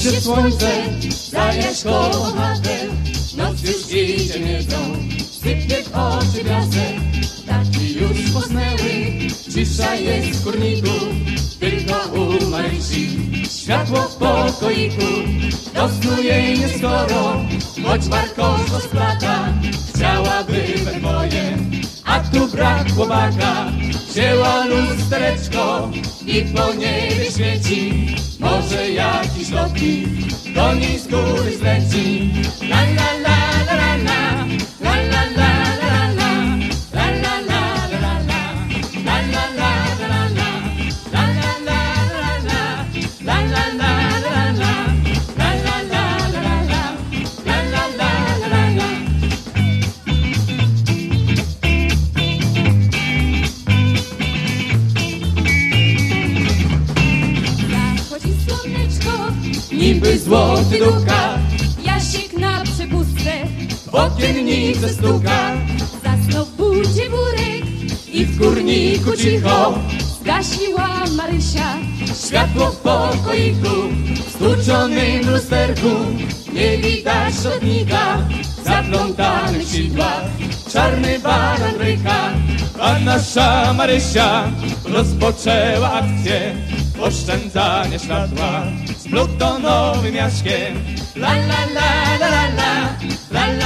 słońce, zajaś koło chatę. Noc już idzie miedzą, sypie w oczy piasek. Taki już posnęły, cisza jest w kurniku, tylko u Marysi. Światło w pokoiku, do snu jej nie skoro, choć warkosz rozplata, chciałaby we dwoje. A tu brak chłopaka, wzięła lustereczko i po niebie świeci. Może jakiś lotnik do niej z Niby złoty duka, Jasiek na przepustce, w okiennice stuka. Zasnął w budzie burek. i w kurniku cicho. Zgasiła Marysia, Światło w pokoiku, w stłuczonym lusterku, nie widać szotnika, w zaplątanych sidłach, czarny baran ryka, a nasza Marysia rozpoczęła akcję oszczędzania światła z plutonowym Jaśkiem. La la la la la, la la la